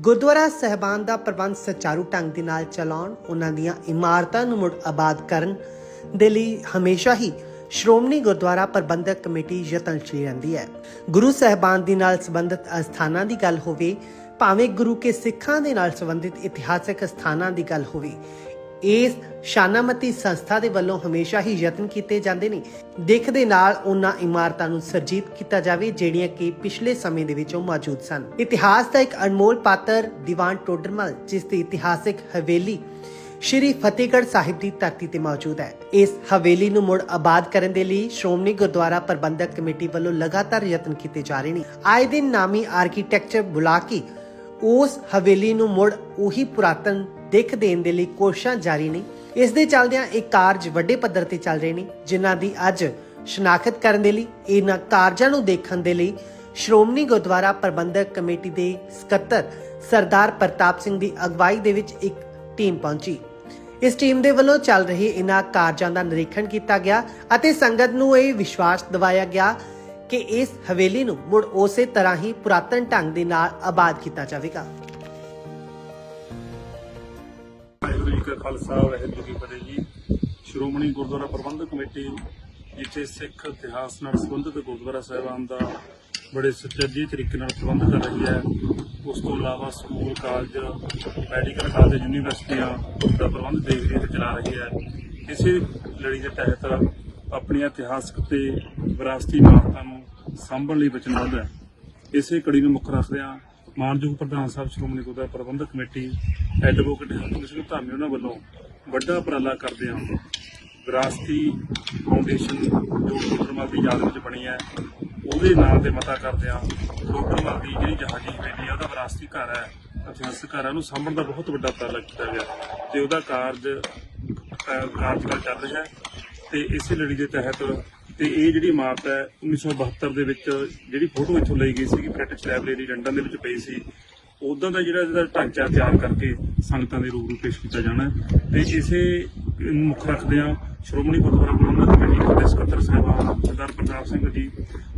ਗੁਰਦੁਆਰਾ ਸਹਿਬਾਨ ਦਾ ਪ੍ਰਬੰਧ ਸੁਚਾਰੂ ਢੰਗ ਦੇ ਨਾਲ ਚਲਾਉਣ, ਉਹਨਾਂ ਦੀਆਂ ਇਮਾਰਤਾਂ ਨੂੰ ਮੁੜ ਆਬਾਦ ਕਰਨ ਦੇ ਲਈ ਹਮੇਸ਼ਾ ਹੀ ਸ਼੍ਰੋਮਣੀ ਗੁਰਦੁਆਰਾ ਪ੍ਰਬੰਧਕ ਕਮੇਟੀ ਯਤਨਸ਼ੀਲ ਰਹਿੰਦੀ ਹੈ। ਗੁਰੂ ਸਹਿਬਾਨ ਦੇ ਨਾਲ ਸੰਬੰਧਿਤ ਅਸਥਾਨਾਂ ਦੀ ਗੱਲ ਹੋਵੇ, ਭਾਵੇਂ ਗੁਰੂ ਕੇ ਸਿੱਖਾਂ ਦੇ ਨਾਲ ਸੰਬੰਧਿਤ ਇਤਿਹਾਸਕ ਸਥਾਨਾਂ ਦੀ ਗੱਲ ਹੋਵੇ ਇਸ ਸ਼ਾਨਾਮਤੀ ਸੰਸਥਾ ਦੇ ਵੱਲੋਂ ਹਮੇਸ਼ਾ ਹੀ ਯਤਨ ਕੀਤੇ ਜਾਂਦੇ ਨੇ। ਦੇਖ ਦੇ ਨਾਲ ਉਹਨਾਂ ਇਮਾਰਤਾਂ ਨੂੰ ਸਰਜੀਤ ਕੀਤਾ ਜਾਵੇ, ਜਿਹੜੀਆਂ ਕਿ ਪਿਛਲੇ ਸਮੇਂ ਦੇ ਵਿੱਚੋਂ ਮੌਜੂਦ ਸਨ। ਇਤਿਹਾਸ ਦਾ ਇੱਕ ਅਨਮੋਲ ਪਾਤਰ, ਦੀਵਾਨ ਟੋਡਰਮਲ, ਜਿਸ ਦੀ ਇਤਿਹਾਸਿਕ ਹਵੇਲੀ ਸ਼੍ਰੀ ਫਤਿਹਗੜ੍ਹ ਸਾਹਿਬ ਦੀ ਧਰਤੀ ਤੇ ਮੌਜੂਦ ਹੈ। ਇਸ ਹਵੇਲੀ ਨੂੰ ਮੁੜ ਆਬਾਦ ਕਰਨ ਦੇ ਲਈ ਸ਼੍ਰੋਮਣੀ ਗੁਰਦੁਆਰਾ ਪ੍ਰਬੰਧਕ ਕਮੇਟੀ ਵੱਲੋਂ ਲਗਾਤਾਰ ਯਤਨ ਕੀਤੇ ਜਾ ਰਹੇ ਨੇ। ਆਏ ਦਿਨ ਨਾਮੀ ਆਰਕੀਟੈਕਚਰ ਬੁਲਾ ਕੇ ਉਸ ਹਵੇਲੀ ਨੂੰ ਮੁੜ ਉਹੀ ਪੁਰਾਤਨ ਦਿੱਖ ਦੇਣ ਦੇ ਲਈ ਕੋਸ਼ਿਸ਼ਾਂ ਜਾਰੀ ਨੇ। ਇਸ ਦੇ ਚੱਲਦਿਆਂ ਇਹ ਕਾਰਜ ਵੱਡੇ ਪੱਧਰ ਤੇ ਚੱਲ ਰਹੇ ਨੇ, ਜਿਨ੍ਹਾਂ ਦੀ ਅੱਜ ਸ਼ਨਾਖਤ ਕਰਨ ਦੇ ਲਈ, ਇਹਨਾਂ ਕਾਰਜਾਂ ਨੂੰ ਦੇਖਣ ਦੇ ਲਈ ਸ਼੍ਰੋਮਣੀ ਗੁਰਦੁਆਰਾ ਪ੍ਰਬੰਧਕ ਕਮੇਟੀ ਦੇ ਸਕੱਤਰ ਸਰਦਾਰ ਪ੍ਰਤਾਪ ਸਿੰਘ ਦੀ ਅਗਵਾਈ ਦੇ ਵਿੱਚ ਇੱਕ ਟੀਮ ਪਹੁੰਚੀ। ਇਸ ਟੀਮ ਦੇ ਵੱਲੋਂ ਚੱਲ ਰਹੇ ਇਹਨਾਂ ਕਾਰਜਾਂ ਦਾ ਨਿਰੀਖਣ ਕੀਤਾ ਗਿਆ ਅਤੇ ਸੰਗਤ ਨੂੰ ਇਹ ਵਿਸ਼ਵਾਸ ਦਿਵਾਇਆ ਗਿਆ ਕਿ ਇਸ ਹਵੇਲੀ ਨੂੰ ਮੁੜ ਉਸੇ ਤਰ੍ਹਾਂ ਹੀ ਪੁਰਾਤਨ ਢੰਗ ਦੇ ਨਾਲ ਆਬਾਦ ਕੀਤਾ ਜਾਵੇਗਾ। ਖਾਲਸਾ, ਵਾਹਿਗੁਰੂ ਜੀ ਫਤਿਹ ਜੀ। ਸ਼੍ਰੋਮਣੀ ਗੁਰਦੁਆਰਾ ਪ੍ਰਬੰਧਕ ਕਮੇਟੀ, ਜਿੱਥੇ ਸਿੱਖ ਇਤਿਹਾਸ ਨਾਲ ਸੰਬੰਧਿਤ ਗੁਰਦੁਆਰਾ ਸਾਹਿਬਾਨ ਦਾ ਬੜੇ ਸੁਚੱਜੇ ਤਰੀਕੇ ਨਾਲ ਪ੍ਰਬੰਧ ਕਰ ਰਹੀ ਹੈ। ਉਸ ਤੋਂ ਇਲਾਵਾ ਸਕੂਲ, ਕਾਲਜ, ਮੈਡੀਕਲ ਕਾਲਜ, ਯੂਨੀਵਰਸਿਟੀਆਂ ਦਾ ਪ੍ਰਬੰਧ ਦੇਖ ਰਹੀ ਤੇ ਚਲਾ ਰਹੀ ਹੈ। ਇਸੇ ਲੜੀ ਦੇ ਤਹਿਤ ਆਪਣੀਆਂ ਇਤਿਹਾਸਕ ਤੇ ਵਿਰਾਸਤੀ ਇਮਾਰਤਾਂ ਨੂੰ ਸਾਂਭਣ ਲਈ ਵਚਨਬੱਧ ਹੈ। ਇਸੇ ਕੜੀ ਨੂੰ ਮੁੱਖ ਰੱਖਦਿਆਂ ਮਾਨਯੋਗ ਪ੍ਰਧਾਨ ਸਾਹਿਬ, ਸ਼੍ਰੋਮਣੀ ਗੁਰਦੁਆਰਾ ਪ੍ਰਬੰਧਕ ਕਮੇਟੀ, ਐਡਵੋਕੇਟ ਹਰਮਿੰਦਰ ਸਿੰਘ ਧਾਮੀ ਉਹਨਾਂ ਵੱਲੋਂ ਵੱਡਾ ਉਪਰਾਲਾ ਕਰਦੇ ਹਾਂ। ਵਿਰਾਸਤੀ ਫਾਊਂਡੇਸ਼ਨ ਜੋ ਗੁਰਮਲ ਦੀ ਯਾਦ ਵਿੱਚ ਬਣੀ ਹੈ, ਉਹਦੇ ਨਾਂ ਤੇ ਮਤਾ ਕਰਦੇ ਹਾਂ। ਗੁਰਮਲ ਦੀ ਜਿਹੜੀ ਜਹਾਜੀ ਹਵੇਲੀ ਹੈ, ਉਹਦਾ ਵਿਰਾਸਤੀ ਘਰ ਹੈ, ਇਤਿਹਾਸਕ ਘਰ ਹੈ, ਉਹਨੂੰ ਸਾਂਭਣ ਦਾ ਬਹੁਤ ਵੱਡਾ ਉਪਰਾਲਾ ਕੀਤਾ ਗਿਆ ਤੇ ਉਹਦਾ ਕਾਰਜ, ਅਹ ਕਾਰਜਕਾਲ ਚੱਲ ਰਿਹਾ ਹੈ ਤੇ ਇਸੇ ਲੜੀ ਦੇ ਤਹਿਤ ਤੇ ਇਹ ਜਿਹੜੀ ਇਮਾਰਤ ਹੈ 1972 ਦੇ ਵਿੱਚ ਜਿਹੜੀ ਫੋਟੋ ਇੱਥੋਂ ਲਈ ਗਈ ਸੀ ਬ੍ਰਿਟਿਸ਼ ਲਾਇਬ੍ਰੇਰੀ ਲੰਡਨ ਦੇ ਵਿੱਚ ਪਈ ਸੀ। ਉਦੋਂ ਦਾ ਜਿਹੜਾ ਇਹਦਾ ਢਾਂਚਾ ਤਿਆਰ ਕਰਕੇ ਸੰਗਤਾਂ ਦੇ ਰੂਬਰੂ ਪੇਸ਼ ਕੀਤਾ ਜਾਣਾ ਹੈ। ਤੇ ਇਸੇ ਨੂੰ ਮੁੱਖ ਰੱਖਦੇ ਆ ਸ਼੍ਰੋਮਣੀ ਗੁਰਦੁਆਰਾ ਪ੍ਰਬੰਧਕ ਕਮੇਟੀ ਦੇ ਸਕੱਤਰ ਸਾਹਿਬਾਨ ਸਰਦਾਰ ਪ੍ਰਤਾਪ ਸਿੰਘ ਜੀ,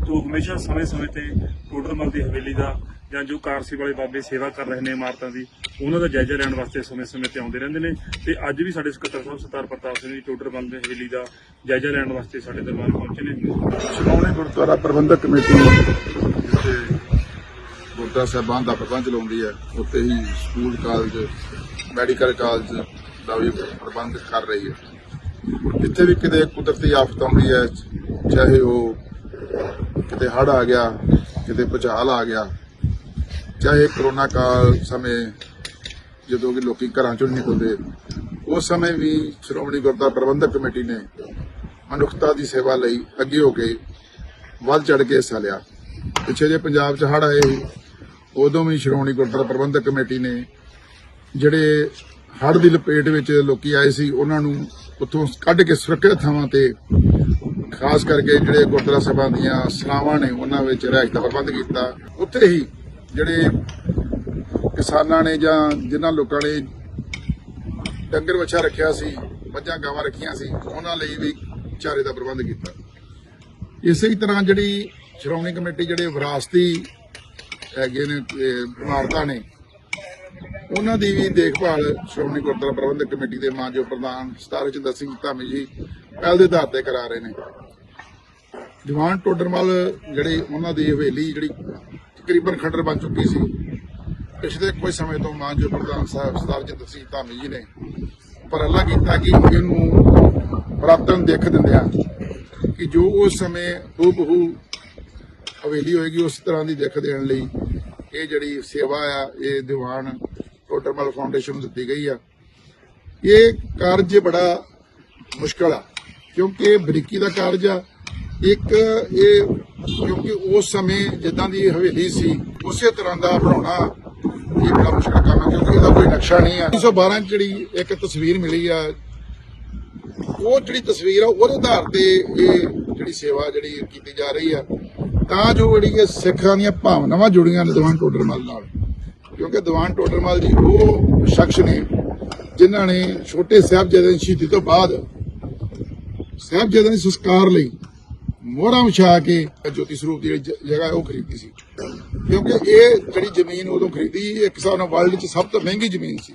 ਤੋਂ ਹਮੇਸ਼ਾ ਸਮੇਂ-ਸਮੇਂ ਤੇ ਟੋਡਰਮਲ ਦੀ ਹਵੇਲੀ ਦਾ ਜਾਂ ਜੋ ਕਾਰਸੀ ਵਾਲੇ ਬਾਬੇ ਸੇਵਾ ਕਰ ਰਹੇ ਨੇ ਇਮਾਰਤਾਂ ਦੀ, ਉਹਨਾਂ ਦਾ ਜਾਇਜ਼ਾ ਲੈਣ ਵਾਸਤੇ ਸਮੇਂ-ਸਮੇਂ ਤੇ ਆਉਂਦੇ ਰਹਿੰਦੇ ਨੇ। ਤੇ ਅੱਜ ਵੀ ਸਾਡੇ ਸਕੱਤਰ ਸਾਹਿਬ ਸਰਦਾਰ ਪ੍ਰਤਾਪ ਸਿੰਘ ਜੀ ਟੋਡਰਮਲ ਦੀ ਹਵੇਲੀ ਦਾ ਜਾਇਜ਼ਾ ਲੈਣ ਵਾਸਤੇ ਸਾਡੇ ਦਰਬਾਰ ਪਹੁੰਚੇ ਨੇ। ਸ਼੍ਰੋਮਣੀ ਗੁਰਦੁਆਰਾ ਪ੍ਰਬੰਧਕ ਕਮੇਟੀ ਜਿੱਥੇ ਗੁਰਦੁਆਰਾ ਸਾਹਿਬਾਨ ਦਾ ਪ੍ਰਬੰਧ ਲਾਉਂਦੀ ਹੈ, ਉੱਥੇ ਹੀ ਸਕੂਲ ਕਾਲਜ, ਮੈਡੀਕਲ ਕਾਲਜ ਦਾ ਵੀ ਪ੍ਰਬੰਧ ਕਰ ਰਹੀ ਹੈ। ਜਿੱਥੇ ਵੀ ਕਿਤੇ ਕੁਦਰਤੀ ਆਫਤ ਆਉਂਦੀ ਹੈ, ਚਾਹੇ ਉਹ ਕਿਤੇ ਹੜ੍ਹ ਆ ਗਿਆ, ਕਿਤੇ ਭੁਚਾਲ ਆ ਗਿਆ ਚਾਹੇ ਕਰੋਨਾ ਕਾਲ ਸਮੇਂ ਜਦੋਂ ਕਿ ਲੋਕੀ ਘਰਾਂ ਚੋਂ ਨਹੀਂ ਨਿਕਲਦੇ, ਉਸ ਸਮੇਂ ਵੀ ਸ਼੍ਰੋਮਣੀ ਗੁਰਦੁਆਰਾ ਪ੍ਰਬੰਧਕ ਕਮੇਟੀ ਨੇ ਮਨੁੱਖਤਾ ਦੀ ਸੇਵਾ ਲਈ ਅੱਗੇ ਹੋ ਕੇ ਵੱਧ ਚੜ ਕੇ ਹਿੱਸਾ ਲਿਆ। ਪਿੱਛੇ ਜੇ ਪੰਜਾਬ 'ਚ ਹੜ੍ਹ ਆਏ ਸੀ, ਉਦੋਂ ਵੀ ਸ਼੍ਰੋਮਣੀ ਗੁਰਦੁਆਰਾ ਪ੍ਰਬੰਧਕ ਕਮੇਟੀ ਨੇ ਜਿਹੜੇ ਹੜ੍ਹ ਦੀ ਲਪੇਟ ਵਿੱਚ ਲੋਕੀ ਆਏ ਸੀ, ਉਹਨਾਂ ਨੂੰ ਉੱਥੋਂ ਕੱਢ ਕੇ ਸੁਰੱਖਿਅਤ ਥਾਵਾਂ ਤੇ ਖਾਸ ਕਰਕੇ ਜਿਹੜੇ ਗੁਰਦੁਆਰਾ ਸਭਾ ਦੀਆਂ ਸਲਾਵਾਂ ਨੇ, ਉਹਨਾਂ ਵਿੱਚ ਰਿਹਾਇਸ਼ ਦਾ ਪ੍ਰਬੰਧ ਕੀਤਾ। ਉੱਥੇ ਹੀ ਜਿਹੜੇ ਕਿਸਾਨਾਂ ਨੇ ਜਾਂ ਜਿਨ੍ਹਾਂ ਲੋਕਾਂ ਨੇ ਡੰਗਰ ਵੱਛਾ ਰੱਖਿਆ ਸੀ, ਮੱਝਾਂ ਗਾਵਾਂ ਰੱਖੀਆਂ ਸੀ, ਉਹਨਾਂ ਲਈ ਵੀ ਚਾਰੇ ਦਾ ਪ੍ਰਬੰਧ ਕੀਤਾ। ਇਸੇ ਹੀ ਤਰ੍ਹਾਂ ਜਿਹੜੀ ਸ਼੍ਰੋਮਣੀ ਕਮੇਟੀ ਜਿਹੜੇ ਵਿਰਾਸਤੀ ਹੈਗੇ ਨੇ ਇਮਾਰਤਾਂ ਨੇ, ਉਹਨਾਂ ਦੀ ਵੀ ਦੇਖਭਾਲ ਸ਼੍ਰੋਮਣੀ ਗੁਰਦੁਆਰਾ ਪ੍ਰਬੰਧਕ ਕਮੇਟੀ ਦੇ ਮਾਨਯੋਗ ਪ੍ਰਧਾਨ ਸਤਾਰ ਚੰਦਰ ਸਿੰਘ ਧਾਮੀ ਜੀ ਪਹਿਲ ਦੇ ਆਧਾਰ ਤੇ ਕਰਾ ਰਹੇ ਨੇ। ਜਵਾਨ ਟੋਡਰਮਲ ਜਿਹੜੇ ਉਹਨਾਂ ਦੀ ਹਵੇਲੀ ਜਿਹੜੀ ਤਕਰੀਬਨ ਖੰਡਰ ਬਣ ਚੁੱਕੀ ਸੀ। ਪਿਛਲੇ ਕੁਝ ਸਮੇਂ ਤੋਂ ਮਾਨਯੋਗ ਪ੍ਰਧਾਨ ਸਾਹਿਬ ਸਤਾਰ ਚੰਦਰ ਸਿੰਘ ਧਾਮੀ ਜੀ ਨੇ ਉਪਰਾਲਾ ਕੀਤਾ ਕਿ ਇਹਨੂੰ ਪ੍ਰਾਪਤਨ ਦੇਖ ਦਿੰਦੇ ਆ ਕਿ ਜੋ ਉਸ ਸਮੇਂ ਹੂਬਹੂ ਹਵੇਲੀ ਹੋਏਗੀ, ਉਸ ਤਰ੍ਹਾਂ ਦੀ ਦੇਖ ਦੇਣ ਲਈ ਇਹ ਜਿਹੜੀ ਸੇਵਾ ਆ, ਇਹ ਦੀਵਾਨ ਟੋਟਰਮਲ ਫਾਊਂਡੇਸ਼ਨ ਨੂੰ ਦਿੱਤੀ ਗਈ ਆ। ਇਹ ਕਾਰਜ ਬੜਾ ਮੁਸ਼ਕਲ ਆ, ਕਿਉਂਕਿ ਇਹ ਬਰੀਕੀ ਦਾ ਕਾਰਜ ਆ ਇੱਕ ਇਹ ਕਿਉਂਕਿ ਉਸ ਸਮੇਂ ਜਿੱਦਾਂ ਦੀ ਹਵੇਲੀ ਸੀ, ਉਸੇ ਤਰ੍ਹਾਂ ਦਾ ਬਣਾਉਣਾ ਇਹ ਬੜਾ ਮੁਸ਼ਕਲ ਕੰਮ ਹੈ ਕਿਉਂਕਿ ਇਹਦਾ ਕੋਈ ਨਕਸ਼ਾ ਨਹੀਂ ਆ। 1912 ਚ ਜਿਹੜੀ ਇੱਕ ਤਸਵੀਰ ਮਿਲੀ ਆ, ਉਹ ਜਿਹੜੀ ਤਸਵੀਰ ਆ, ਉਹਦੇ ਆਧਾਰ ਤੇ ਇਹ ਜਿਹੜੀ ਸੇਵਾ ਜਿਹੜੀ ਕੀਤੀ ਜਾ ਰਹੀ ਆ, ਤਾਂ ਜੋ ਜਿਹੜੀ ਇਹ ਸਿੱਖਾਂ ਦੀਆਂ ਭਾਵਨਾਵਾਂ ਜੁੜੀਆਂ ਨੇ ਦੀਵਾਨ ਟੋਡਰਮਲ ਨਾਲ। ਕਿਉਂਕਿ ਦੀਵਾਨ ਟੋਡਰਮਲ ਜੀ ਉਹ ਸ਼ਖਸ ਨੇ, ਜਿਨ੍ਹਾਂ ਨੇ ਛੋਟੇ ਸਾਹਿਬਜ਼ਾਦਿਆਂ ਦੀ ਸ਼ਹੀਦੀ ਤੋਂ ਬਾਅਦ ਸਾਹਿਬਜ਼ਾਦਿਆਂ ਦੇ ਸੰਸਕਾਰ ਲਈ ਮੋਹਰਾਂ ਵਿਛਾ ਕੇ ਜੋਤੀ ਸਰੂਪ ਦੀ ਜਿਹੜੀ ਜਗ੍ਹਾ ਉਹ ਖਰੀਦੀ ਸੀ। ਕਿਉਂਕਿ ਇਹ ਜਿਹੜੀ ਜ਼ਮੀਨ ਉਦੋਂ ਖਰੀਦੀ ਇੱਕ ਹਿਸਾਬ ਨਾਲ ਵਰਲਡ 'ਚ ਸਭ ਤੋਂ ਮਹਿੰਗੀ ਜ਼ਮੀਨ ਸੀ।